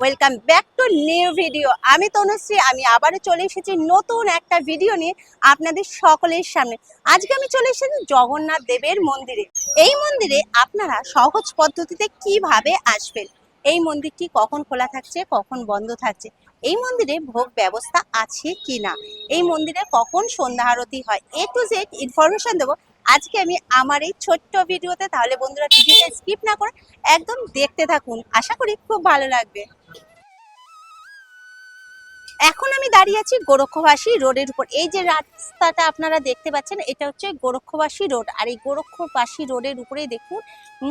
Welcome back to new video আমি তনুশ্রী, আমি আবারও চলে এসেছি নতুন একটা ভিডিও নিয়ে আপনাদের সকলের সামনে। আজকে আমি চলে এসেছি জগন্নাথ দেবের মন্দিরে। এই মন্দিরে আপনারা সহজ পদ্ধতিতে কীভাবে আসবেন? এই মন্দিরটি কখন খোলা থাকছে, কখন বন্ধ থাকছে? এই মন্দিরে ভোগ ব্যবস্থা আছে কি না এই মন্দিরে কখন সন্ধ্যা আরতি হয়? এ টু জেড ইনফরমেশন দেবো। আজকে আমি আমার এই ছোট্ট ভিডিওতে তাহলে বন্ধুরা ভিডিওটা স্কিপ না করে একদম দেখতে থাকুন। আশা করি খুব ভালো লাগবে। এখন আমি দাঁড়িয়ে আছি গোরক্ষবাসী রোডের উপর। এই যে রাস্তাটা আপনারা দেখতে পাচ্ছেন, এটা হচ্ছে গোরক্ষবাসী রোড। আর এই গোরক্ষবাসী রোডের উপরে দেখুন,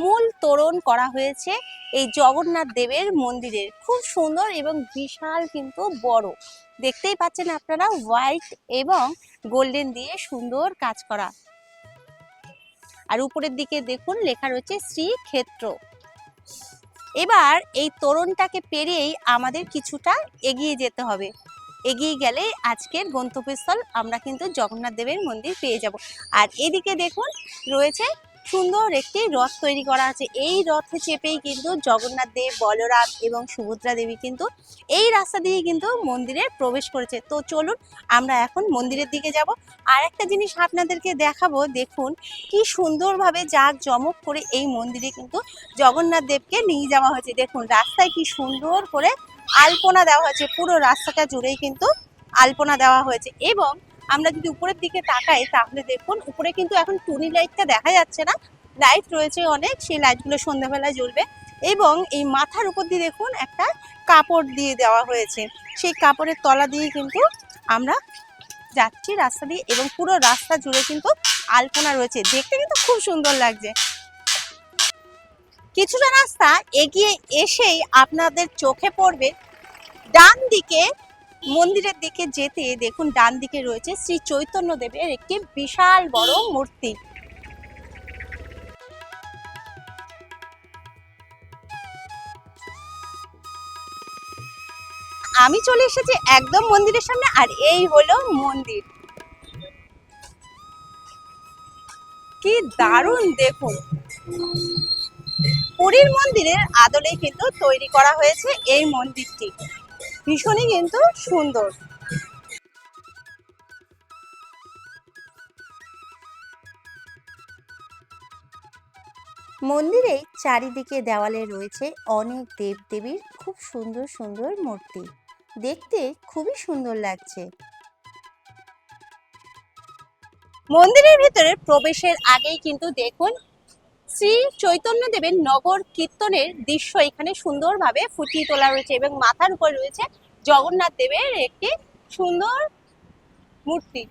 মূল তোরণ করা হয়েছে এই জগন্নাথ দেবের মন্দিরের। খুব সুন্দর এবং বিশাল কিন্তু বড়। দেখতেই পাচ্ছেন আপনারা, হোয়াইট এবং গোল্ডেন দিয়ে সুন্দর কাজ করা। আর উপরের দিকে দেখুন লেখা রয়েছে শ্রীক্ষেত্র। এবার এই তোরণটাকে পেরেই আমাদের কিছুটা এগিয়ে যেতে হবে। এগিয়ে গেলে আজকের গন্তব্যস্থল আমরা কিন্তু জগন্নাথ দেবের মন্দির পেয়ে যাব। আর এদিকে দেখুন রয়েছে সুন্দর একটি রথ তৈরি করা আছে। এই রথে চেপেই কিন্তু জগন্নাথ দেব, বলরাম এবং সুভদ্রা দেবী কিন্তু এই রাস্তা দিয়ে কিন্তু মন্দিরে প্রবেশ করেছে। তো চলুন আমরা এখন মন্দিরের দিকে যাব। আর একটা জিনিস আপনাদেরকে দেখাবো, দেখুন কি সুন্দরভাবে জাক জমক করে এই মন্দিরে কিন্তু জগন্নাথ দেবকে নিয়ে যাওয়া হয়েছে। দেখুন রাস্তায় কি সুন্দর করে আলপনা দেওয়া হয়েছে। পুরো রাস্তাটা জুড়েই কিন্তু আলপনা দেওয়া হয়েছে এবং আমরা যদি উপরের দিকে তাকাই, তাহলে দেখুন, উপরে কিন্তু এখন টুনি লাইটটা দেখা যাচ্ছে না। লাইট রয়েছে অনেক, সেই লাইটগুলো সন্ধ্যাবেলায় জ্বলবে। এবং এই মাথার উপর দিয়ে দেখুন, একটা কাপড় দিয়ে দেওয়া হয়েছে। সেই কাপড়ের তলা দিয়ে কিন্তু আমরা যাচ্ছি রাস্তা দিয়ে এবং পুরো রাস্তা জুড়ে কিন্তু আলপনা রয়েছে। দেখতে কিন্তু খুব সুন্দর লাগছে। কিছুটা রাস্তা এগিয়ে এসেই আপনাদের চোখে পড়বে। ডান দিকে মন্দিরের দিকে যেতে দেখুন, ডান দিকে রয়েছে শ্রী চৈতন্য দেবের একটি বিশাল বড় মূর্তি। আমি চলে এসেছি একদম মন্দিরের সামনে, আর এই হলো মন্দির। কি দারুণ, দেখুন। পুরীর মন্দিরের আদলে কিন্তু তৈরি করা হয়েছে এই মন্দিরটি। ভীষণই কিন্তু সুন্দর। মন্দিরে চারিদিকে দেওয়ালে রয়েছে অনেক দেবদেবীর খুব সুন্দর সুন্দর মূর্তি। দেখতে খুবই সুন্দর লাগছে। মন্দিরের ভিতরে প্রবেশের আগেই কিন্তু দেখুন শ্রী চৈতন্য দেবের নগর কীর্তনের দৃশ্য এখানে সুন্দরভাবে ফুটিয়ে তোলা রয়েছে এবং মাথার উপর রয়েছে জগন্নাথ দেবের একটি সুন্দর মূর্তি।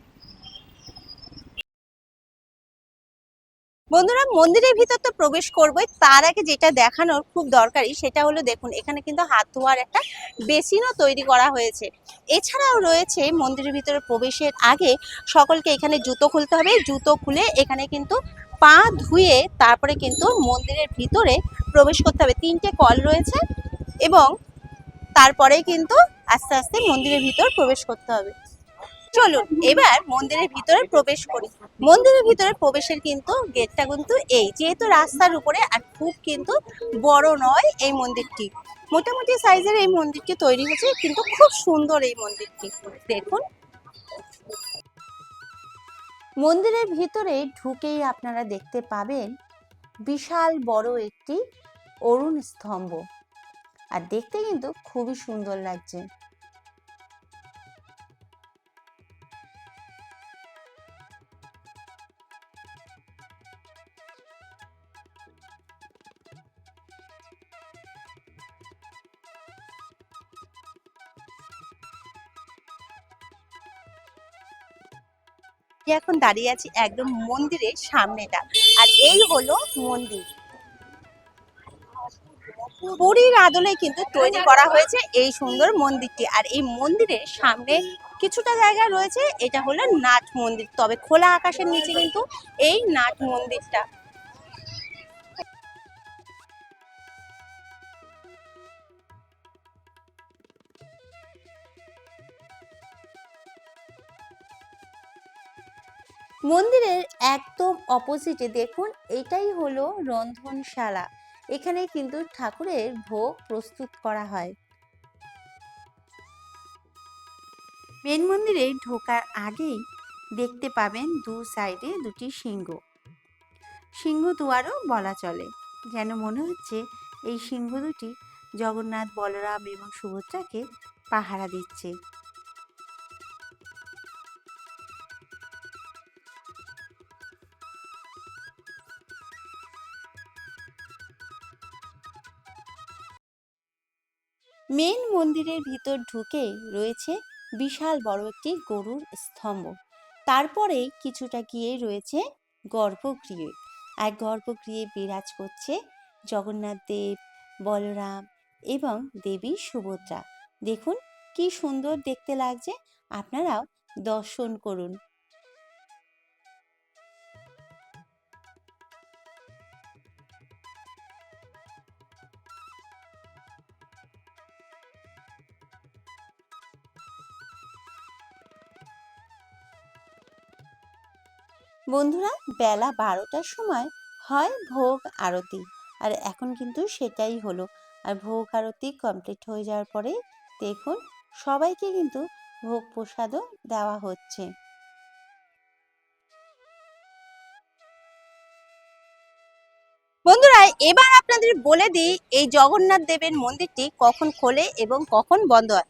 বন্ধুরা, মন্দিরের ভিতর তো প্রবেশ করবোই, তার আগে যেটা দেখানোর খুব দরকারি সেটা হলো দেখুন, এখানে কিন্তু হাত ধোয়ার একটা বেসিনও তৈরি করা হয়েছে। এছাড়াও রয়েছে মন্দিরের ভিতরে প্রবেশের আগে সকলকে এখানে জুতো খুলতে হবে জুতো খুলে এখানে কিন্তু পা ধুয়ে তারপরে কিন্তু মন্দিরের ভিতরে প্রবেশ করতে হবে। তিনটে কল রয়েছে এবং তারপরে কিন্তু আস্তে আস্তে মন্দিরের ভিতর প্রবেশ করতে হবে। চলুন, এবার মন্দিরের ভিতরে প্রবেশ করি। মন্দিরের ভিতরে প্রবেশের কিন্তু গেটটা কিন্তু এই, যেহেতু রাস্তার উপরে আর খুব কিন্তু বড় নয় এই মন্দিরটি। মোটামুটি সাইজের এই মন্দিরটি তৈরি হয়েছে, কিন্তু খুব সুন্দর এই মন্দিরটি। দেখুন মন্দিরের ভিতরে ঢুকেই আপনারা দেখতে পাবেন বিশাল বড় একটি অরুণ স্তম্ভ। আর দেখতে কিন্তু খুবই সুন্দর লাগছে। এখন দাঁড়িয়ে আছি একদম মন্দিরের সামনেটা। আর এই হলো মন্দির। পুরীর আদলে কিন্তু তৈরি করা হয়েছে এই সুন্দর মন্দিরটি। আর এই মন্দিরের সামনে কিছুটা জায়গা রয়েছে, এটা হলো নাট মন্দির। তবে খোলা আকাশের নিচে কিন্তু এই নাট মন্দিরটা। মন্দিরের একদম অপোজিটে দেখুন, এটাই হলো রন্ধনশালা। এখানে কিন্তু ঠাকুরের ভোগ প্রস্তুত করা হয়। মেন মন্দিরে ঢোকার আগেই দেখতে পাবেন দু সাইডে দুটি সিংহ। সিংহ দুয়ারও বলা চলে। যেন মনে হচ্ছে এই সিংহ দুটি জগন্নাথ, বলরাম এবং সুভদ্রাকে পাহারা দিচ্ছে। মেন মন্দিরের ভিতর ঢুকে রয়েছে বিশাল বড় একটি গরুর স্তম্ভ। তারপরে কিছুটা গিয়ে রয়েছে গর্ভগৃহ। আর গর্ভগৃহে বিরাজ করছে জগন্নাথ দেব, বলরাম এবং দেবী সুভদ্রা। দেখুন কি সুন্দর দেখতে লাগছে। আপনারাও দর্শন করুন। বন্ধুরা, বেলা বারোটার সময় হয় ভোগ আরতি। আর এখন কিন্তু সেটাই হলো। আর ভোগ আরতি কমপ্লিট হয়ে যাওয়ার পরে দেখুন, সবাইকে কিন্তু ভোগ প্রসাদও দেওয়া হচ্ছে। বন্ধুরা, এবার আপনাদের বলে দিই, এই জগন্নাথ দেবের মন্দিরটি কখন খোলে এবং কখন বন্ধ হয়।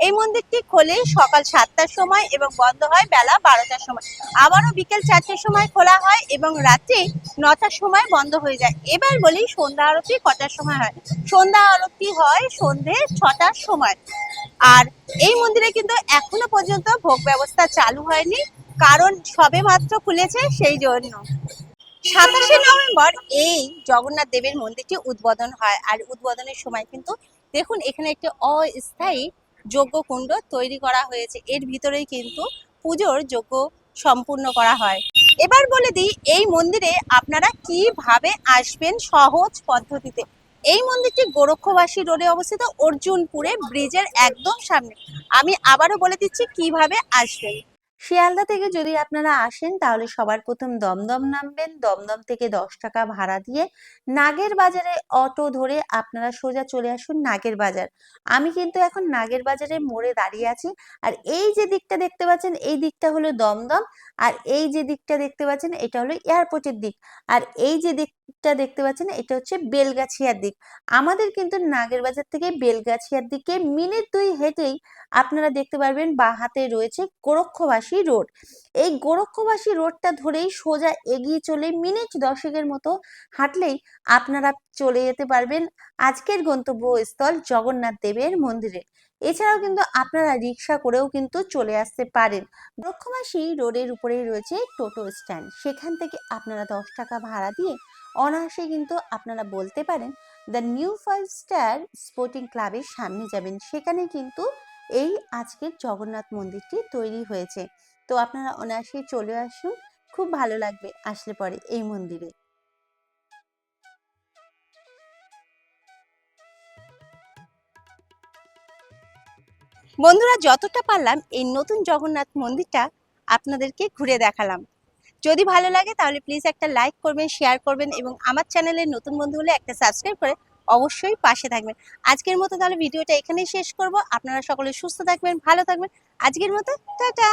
এই মন্দিরটি খোলে সকাল সাতটার সময় এবং বন্ধ হয় বেলা বারোটার সময়। আবারও বিকেল চারটের সময় খোলা হয় এবং রাত্রি নটার সময় বন্ধ হয়ে যায়। এবার বলি সন্ধ্যা আরতি কটার সময় হয়? সন্ধ্যা আরতি হয় সন্ধে ছটার সময়। আর এই মন্দিরে কিন্তু এখনও পর্যন্ত ভোগ ব্যবস্থা চালু হয়নি। কারণ সবে মাত্র খুলেছে সেই জন্য। সাতাশে নভেম্বর এই জগন্নাথ দেবের মন্দিরটি উদ্বোধন হয়। আর উদ্বোধনের সময় কিন্তু দেখুন এখানে একটি অস্থায়ী যজ্ঞকুণ্ড তৈরি করা হয়েছে। এর ভিতরেই কিন্তু পুজোর যজ্ঞ সম্পূর্ণ করা হয়। এবার বলে দিই, এই মন্দিরে আপনারা কীভাবে আসবেন সহজ পদ্ধতিতে? এই মন্দিরটি গোরক্ষবাসী রোডে অবস্থিত, অর্জুনপুরে ব্রিজের একদম সামনে। আমি আবারও বলে দিচ্ছি, কীভাবে আসবেন? শিয়ালদা থেকে যদি আপনারা আসেন, তাহলে সবার প্রথম দমদম নামবেন। দমদম থেকে দশ টাকা ভাড়া দিয়ে নাগের বাজারে অটো ধরে আপনারা সোজা চলে আসুন নাগের বাজার। আমি কিন্তু এখন নাগের বাজারে মোড়ে দাঁড়িয়ে আছি। আর এই যে দিকটা দেখতে পাচ্ছেন, এই দিকটা হলো দমদম। আর এই যে দিকটা দেখতে পাচ্ছেন, এটা হলো এয়ারপোর্টের দিক। আর এই যে দিকটা দেখতে পাচ্ছেন, এটা হচ্ছে বেলগাছিয়ার দিক। আমাদের কিন্তু নাগের বাজার থেকে বেলগাছিয়ার দিকে মিনিট দুই হেঁটেই আপনারা দেখতে পারবেন বাঁ হাতে রয়েছে গোরক্ষবাসী রোড। এই গোরক্ষবাসী রোডটা ধরেই সোজা এগিয়ে চলে মিনিট দশেকের মতো হাঁটলেই আপনারা চলে যেতে পারবেন আজকের গন্তব্যস্থল জগন্নাথ দেবের মন্দিরে। এছাড়াও কিন্তু আপনারা রিক্সা করেও কিন্তু চলে আসতে পারেন। গোরক্ষবাসী রোডের উপরেই রয়েছে টোটো স্ট্যান্ড। সেখান থেকে আপনারা দশ টাকা ভাড়া দিয়ে অনায়াসে কিন্তু আপনারা বলতে পারেন the new five star sporting ক্লাবের সামনে যাবেন। সেখানে কিন্তু এই আজকের জগন্নাথ মন্দিরটি তৈরি হয়েছে। তো আপনারা অনায়াসে চলে আসুন, খুব ভালো লাগবে আসলে পরে এই মন্দিরে। বন্ধুরা, যতটা পারলাম এই নতুন জগন্নাথ মন্দিরটা আপনাদেরকে ঘুরে দেখালাম। যদি ভালো লাগে তাহলে প্লিজ একটা লাইক করবেন শেয়ার করবেন এবং আমার চ্যানেলের নতুন বন্ধু হলে একটা সাবস্ক্রাইব করে অবশ্যই পাশে থাকবেন। আজকের মতো তাহলে ভিডিওটা এখানেই শেষ করব। আপনারা সকলে সুস্থ থাকবেন, ভালো থাকবেন। আজকের মতো, টাটা!